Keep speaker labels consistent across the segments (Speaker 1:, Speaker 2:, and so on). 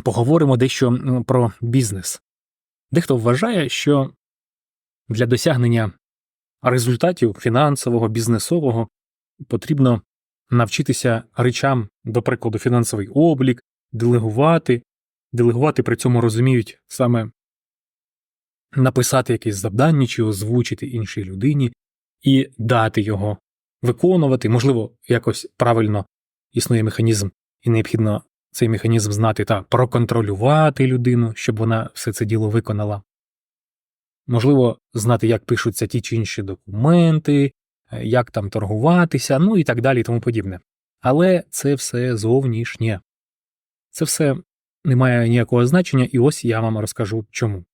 Speaker 1: поговоримо дещо про бізнес. Дехто вважає, що для досягнення результатів фінансового, бізнесового потрібно навчитися речам, до прикладу, фінансовий облік, делегувати. Делегувати при цьому розуміють саме написати якесь завдання чи озвучити іншій людині і дати його виконувати. Можливо, якось правильно існує механізм, і необхідно цей механізм знати та проконтролювати людину, щоб вона все це діло виконала. Можливо, знати, як пишуться ті чи інші документи, як там торгуватися, ну і так далі і тому подібне. Але це все зовнішнє. Це все не має ніякого значення, і ось я вам розкажу чому.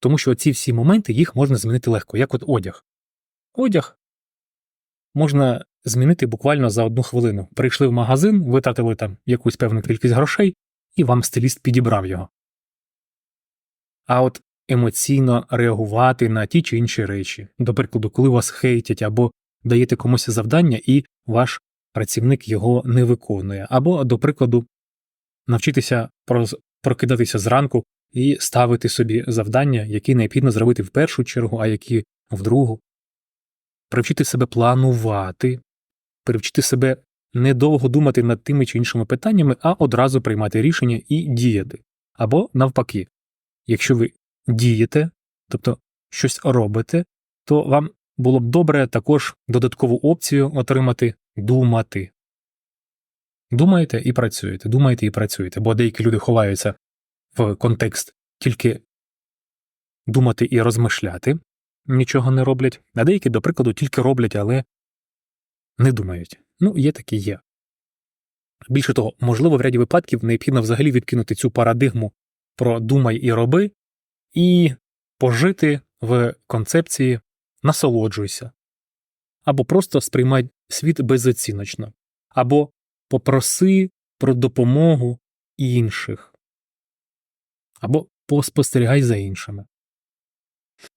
Speaker 1: Тому що ці всі моменти їх можна змінити легко, як от одяг. Одяг можна змінити буквально за одну хвилину. Прийшли в магазин, витратили там якусь певну кількість грошей, і вам стиліст підібрав його. А от емоційно реагувати на ті чи інші речі, до прикладу, коли вас хейтять або даєте комусь завдання, і ваш працівник його не виконує, або, до прикладу, навчитися прокидатися зранку і ставити собі завдання, які необхідно зробити в першу чергу, а які в другу, привчити себе планувати, привчити себе недовго думати над тими чи іншими питаннями, а одразу приймати рішення і діяти. Або навпаки, якщо ви дієте, тобто щось робите, то вам було б добре також додаткову опцію отримати думати. Думаєте і працюєте, думаєте і працюєте, бо деякі люди ховаються в контекст тільки думати і розмишляти, нічого не роблять, а деякі, до прикладу, тільки роблять, але не думають. Ну, є такі є. Більше того, можливо, в ряді випадків необхідно взагалі відкинути цю парадигму про думай і роби, і пожити в концепції насолоджуйся, або просто сприймай світ безоціночно, або попроси про допомогу інших, або поспостерігай за іншими,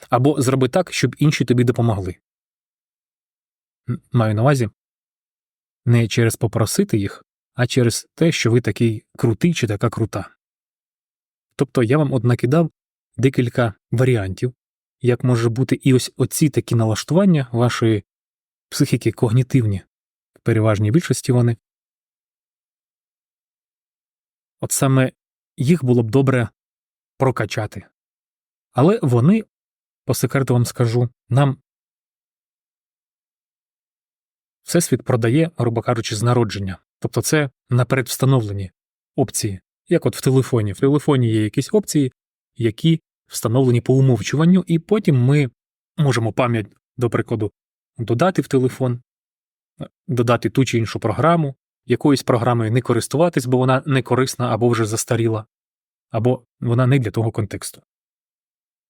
Speaker 1: або зроби так, щоб інші тобі допомогли. Маю на увазі не через попросити їх, а через те, що ви такий крутий чи така крута. Тобто я вам от накидав декілька варіантів, як може бути і ось оці такі налаштування вашої психіки когнітивні, в переважній більшості вони. От саме їх було б добре прокачати. Але вони, по секрету вам скажу, нам Всесвіт продає, грубо кажучи, з народження. Тобто це наперед встановлені опції. Як от в телефоні. В телефоні є якісь опції, які встановлені по умовчуванню, і потім ми можемо пам'ять, до прикладу, додати в телефон, додати ту чи іншу програму, якоюсь програмою не користуватись, бо вона не корисна або вже застаріла, або вона не для того контексту.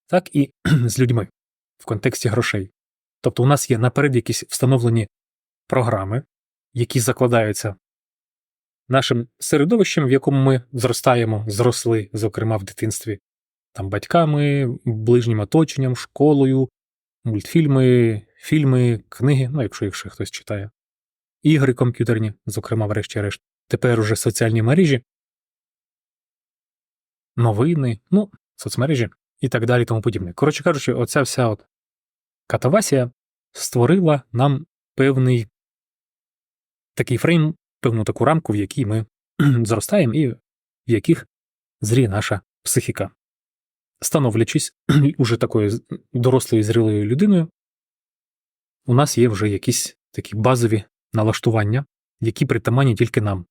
Speaker 1: Так і з людьми в контексті грошей. Тобто у нас є наперед якісь встановлені програми, які закладаються нашим середовищем, в якому ми зростаємо, зросли, зокрема в дитинстві, там батьками, ближнім оточенням, школою, мультфільми, фільми, книги, ну якщо їх ще хтось читає, ігри комп'ютерні, зокрема, врешті-решт, тепер уже соціальні мережі, новини, ну, соцмережі і так далі, тому подібне. Коротше кажучи, оця вся от катавасія створила нам певний такий фрейм, певну таку рамку, в якій ми зростаємо і в яких зріє наша психіка. Становлячись уже такою дорослою зрілою людиною, у нас є вже якісь такі базові налаштування, які притаманні тільки нам.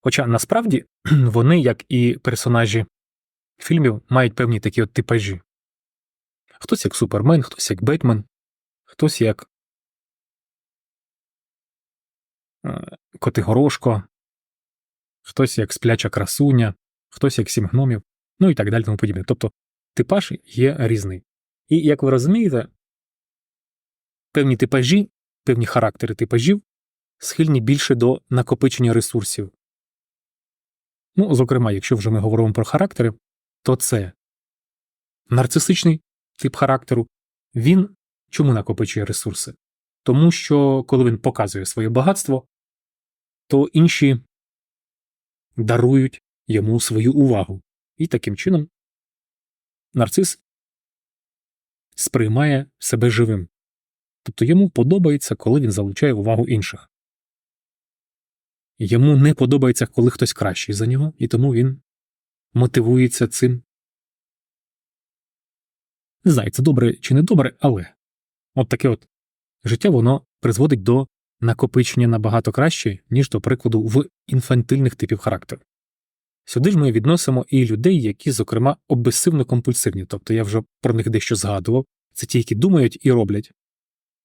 Speaker 1: Хоча насправді вони, як і персонажі фільмів, мають певні такі от типажі. Хтось як Супермен, хтось як Бетмен, хтось як Е, Котигорошко, хтось як спляча красуня, хтось як сім гномів, ну і так далі тому подібне. Тобто типаж є різний. І як ви розумієте, певні типажі, певні характери типажів схильні більше до накопичення ресурсів. Ну, зокрема, якщо вже ми говоримо про характери, то це нарцисичний тип характеру, він чому накопичує ресурси? Тому що коли він показує своє багатство, то інші дарують йому свою увагу. І таким чином нарцис сприймає себе живим. Тобто йому подобається, коли він залучає увагу інших. Йому не подобається, коли хтось кращий за нього, і тому він мотивується цим. Не знаю, це добре чи не добре, але от таке от життя воно призводить до накопичення набагато краще, ніж, до прикладу, в інфантильних типів характеру. Сюди ж ми відносимо і людей, які, зокрема, обесивно компульсивні, тобто я вже про них дещо згадував, це ті, які думають і роблять.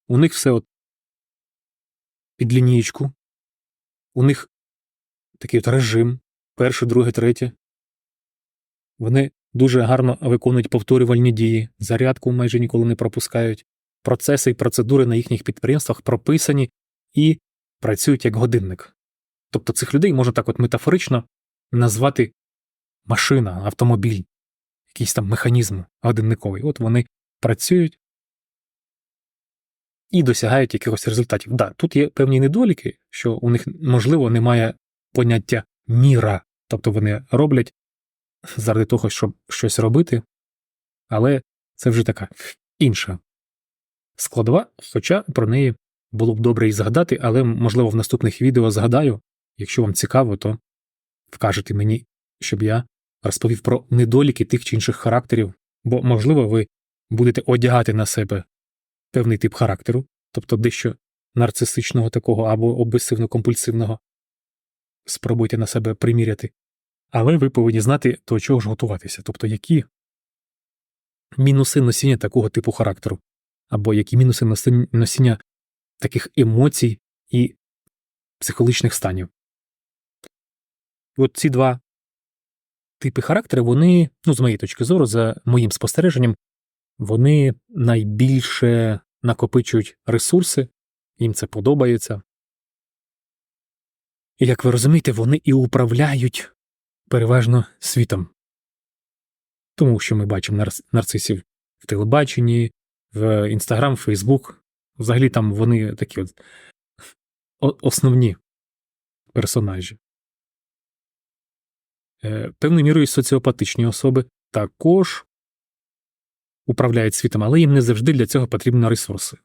Speaker 1: У них все от під лінієчку, у них такий от режим перше, друге, третє. Вони дуже гарно виконують повторювальні дії, зарядку майже ніколи не пропускають, процеси і процедури на їхніх підприємствах прописані і працюють як годинник. Тобто цих людей можна так от метафорично назвати машина, автомобіль, якийсь там механізм годинниковий. От вони працюють і досягають якихось результатів. Да, тут є певні недоліки, що у них, можливо, немає поняття міра, тобто вони роблять заради того, щоб щось робити, але це вже така інша складова, хоча про неї було б добре і згадати, але, можливо, в наступних відео згадаю, якщо вам цікаво, то вкажете мені, щоб я розповів про недоліки тих чи інших характерів, бо, можливо, ви будете одягати на себе певний тип характеру, тобто дещо нарцисичного такого або обесивно-компульсивного, спробуйте на себе приміряти. Але ви повинні знати, до чого ж готуватися, тобто які мінуси носіння такого типу характеру, або які мінуси носіння таких емоцій і психологічних станів. От ці два типи характеру, вони, ну, з моєї точки зору, за моїм спостереженням, вони найбільше накопичують ресурси, їм це подобається. І як ви розумієте, вони і управляють переважно світом. Тому що ми бачимо нар нарцисів в телебаченні, в Інстаграм, Фейсбук. Взагалі там вони такі от основні персонажі. Е, певною мірою соціопатичні особи також управляють світом, але їм не завжди для цього потрібні ресурси.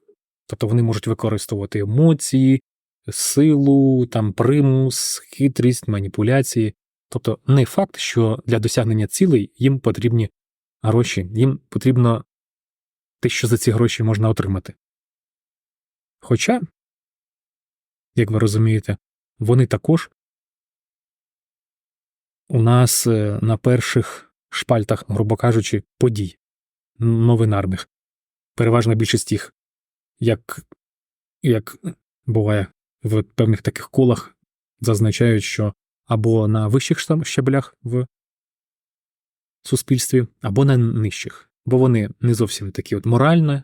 Speaker 1: Тобто вони можуть використовувати емоції, силу, там примус, хитрість, маніпуляції. Тобто не факт, що для досягнення цілей їм потрібні гроші, їм потрібно те, що за ці гроші можна отримати. Хоча, як ви розумієте, вони також у нас е, на перших шпальтах, грубо кажучи, подій новинарних. Переважна більшість їх, як як буває в певних таких колах, зазначають, що або на вищих щаблях в суспільстві, або на нижчих, бо вони не зовсім такі от морально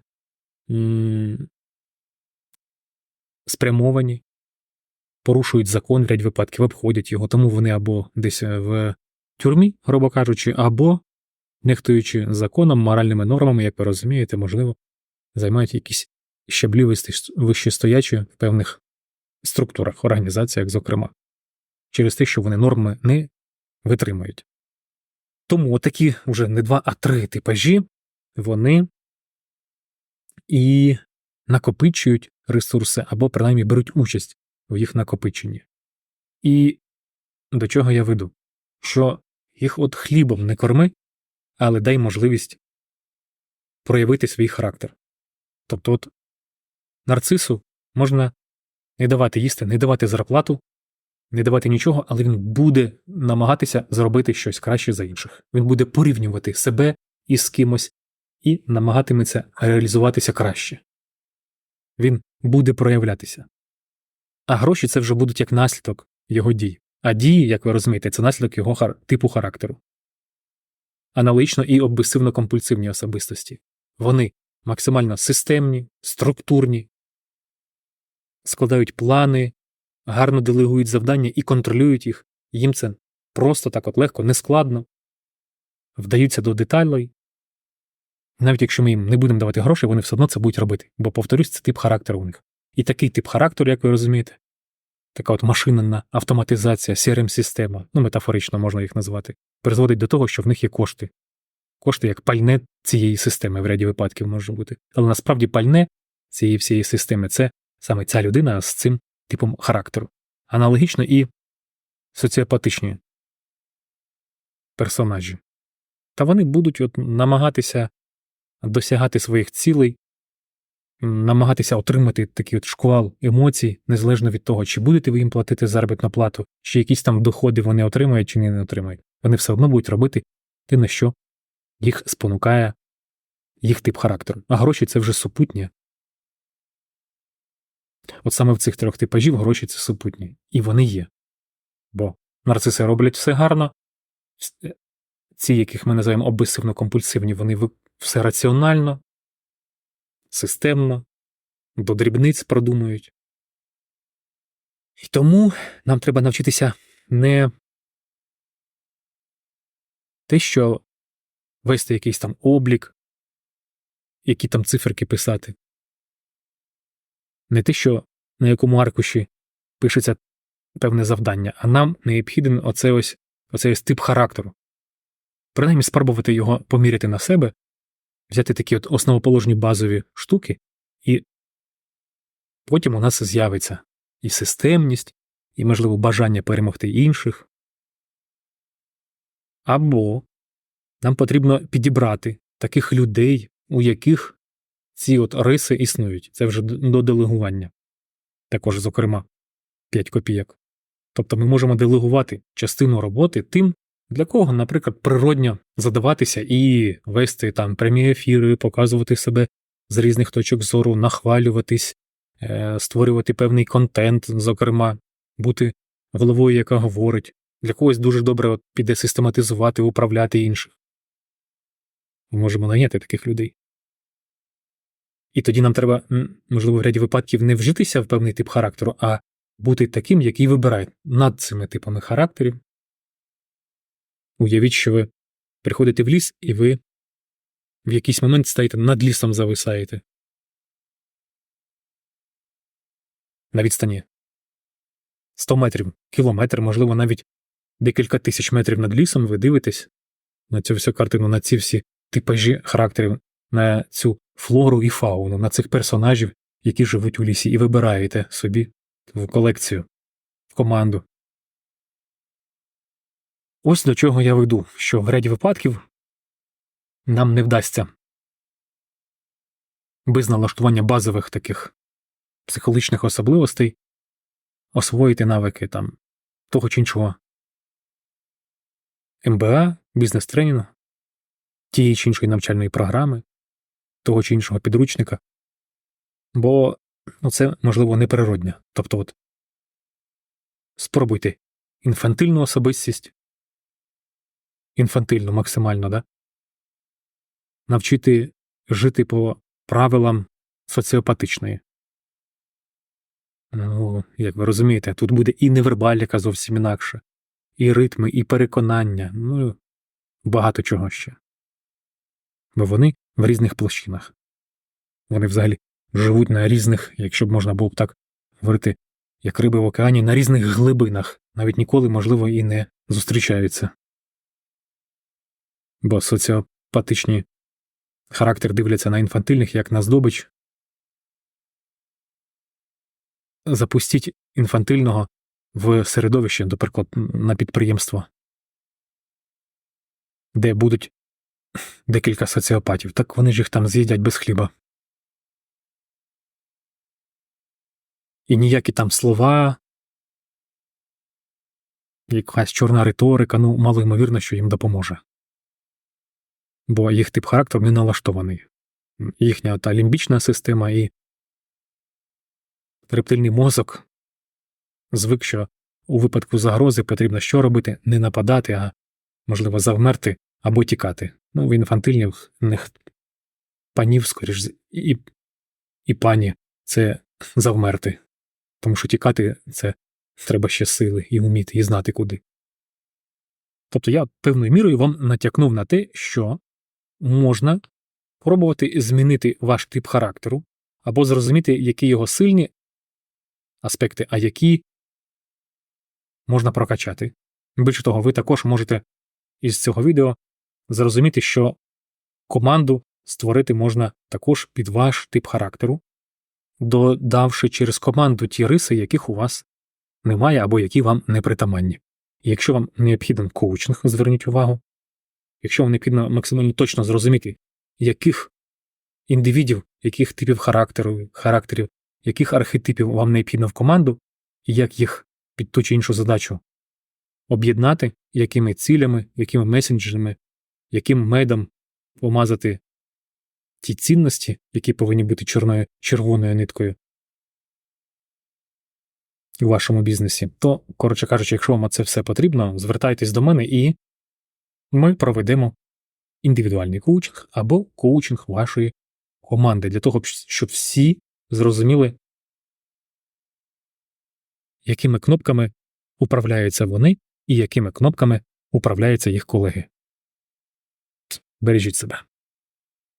Speaker 1: спрямовані, порушують закон в ряд випадків, обходять його, тому вони або десь в тюрмі, грубо кажучи, або, нехтуючи законом, моральними нормами, як ви розумієте, можливо, займають якісь щаблі вищестоячі в певних структурах, організаціях, зокрема, через те, що вони норми не витримують. Тому такі вже не два, а три типажі, вони і накопичують ресурси або принаймні беруть участь в їх накопиченні. І до чого я веду? Що їх от хлібом не корми, але дай можливість проявити свій характер. Тобто, от нарцису можна не давати їсти, не давати зарплату, не давати нічого, але він буде намагатися зробити щось краще за інших. Він буде порівнювати себе із кимось і намагатиметься реалізуватися краще. Він буде проявлятися. А гроші це вже будуть як наслідок його дій. А дії, як ви розумієте, це наслідок його хар... типу характеру. Аналогічно і обесивно-компульсивні особистості. Вони максимально системні, структурні, складають плани, гарно делегують завдання і контролюють їх. Їм це просто так от легко, нескладно, вдаються до деталей. Навіть якщо ми їм не будемо давати гроші, вони все одно це будуть робити, бо, повторюсь, це тип характеру у них. І такий тип характеру, як ви розумієте, така от машинна автоматизація, CRM-система, ну метафорично можна їх назвати, призводить до того, що в них є кошти. Кошти як пальне цієї системи в ряді випадків може бути. Але насправді пальне цієї всієї системи це саме ця людина з цим типом характеру. Аналогічно і соціопатичні персонажі. Та вони будуть от намагатися досягати своїх цілей, намагатися отримати такий от шквал емоцій, незалежно від того, чи будете ви їм платити заробітну плату, чи якісь там доходи вони отримають, чи не отримають. Вони все одно будуть робити те, на що їх спонукає їх тип характеру. А гроші це вже супутнє. От саме в цих трьох типажів гроші це супутні. І вони є. Бо нарциси роблять все гарно, ці, яких ми називаємо обесивно-компульсивні, вони все раціонально, системно, до дрібниць продумують. І тому нам треба навчитися не те, що вести якийсь там облік, які там циферки писати, не те, що на якому аркуші пишеться певне завдання, а нам необхіден оцей ось, оцей ось тип характеру. Принаймні спробувати його поміряти на себе, взяти такі от основоположні базові штуки, і потім у нас з'явиться і системність, і, можливо, бажання перемогти інших. Або нам потрібно підібрати таких людей, у яких ці от риси існують. Це вже до делегування. Також, зокрема, 5 копійок. Тобто ми можемо делегувати частину роботи тим, для кого, наприклад, природньо задаватися і вести там прямі ефіри, показувати себе з різних точок зору, нахвалюватись, е, створювати певний контент, зокрема, бути головою, яка говорить. Для когось дуже добре піде систематизувати, управляти інших. Ми можемо найняти таких людей. І тоді нам треба, можливо, в ряді випадків не вжитися в певний тип характеру, а бути таким, який вибирає над цими типами характерів. Уявіть, що ви приходите в ліс, і ви в якийсь момент стаєте над лісом зависаєте. На відстані 100 метрів, кілометр, можливо, навіть декілька тисяч метрів над лісом ви дивитесь на цю всю картину, на ці всі типажі характерів, на цю флору і фауну, на цих персонажів, які живуть у лісі, і вибираєте собі в колекцію, в команду. Ось до чого я веду, що в ряді випадків нам не вдасться без налаштування базових таких психологічних особливостей освоїти навики там того чи іншого МБА, бізнес-тренінгу, тієї чи іншої навчальної програми, того чи іншого підручника, бо ну, це, можливо, неприродне. Тобто, от спробуйте інфантильну особистість, інфантильну максимально, да? навчити жити по правилам соціопатичної. Ну, як ви розумієте, тут буде і невербаліка зовсім інакше, і ритми, і переконання, ну багато чого ще. Бо вони в різних площинах. Вони взагалі живуть на різних, якщо б можна було б так говорити, як риби в океані, на різних глибинах, навіть ніколи, можливо, і не зустрічаються. Бо соціопатичні характер дивляться на інфантильних як на здобич. Запустіть інфантильного в середовище, наприклад, на підприємство, де будуть декілька соціопатів, так вони ж їх там з'їдять без хліба. І ніякі там слова, якась чорна риторика, ну, мало ймовірно, що їм допоможе. Бо їх тип характеру не налаштований. Їхня та лімбічна система і рептильний мозок звик, що у випадку загрози потрібно що робити? Не нападати, а можливо завмерти або тікати. Ну, в інфантильних панів, скоріш, і, і пані це завмерти. Тому що тікати це треба ще сили і вміти, і знати куди. Тобто я певною мірою вам натякнув на те, що можна пробувати змінити ваш тип характеру або зрозуміти, які його сильні аспекти, а які можна прокачати. Більше того, ви також можете із цього відео зрозуміти, що команду створити можна також під ваш тип характеру, додавши через команду ті риси, яких у вас немає або які вам не притаманні. Якщо вам необхіден коучинг, зверніть увагу, якщо вам необхідно максимально точно зрозуміти, яких індивідів, яких типів характеру, характерів, яких архетипів вам необхідно в команду, і як їх під ту чи іншу задачу об'єднати, якими цілями, якими месенджерами, яким медом помазати ті цінності, які повинні бути чорною червоною ниткою у вашому бізнесі, то, коротше кажучи, якщо вам це все потрібно, звертайтесь до мене і ми проведемо індивідуальний коучинг або коучинг вашої команди для того, щоб всі зрозуміли, якими кнопками управляються вони і якими кнопками управляються їх колеги. Бережіть себе.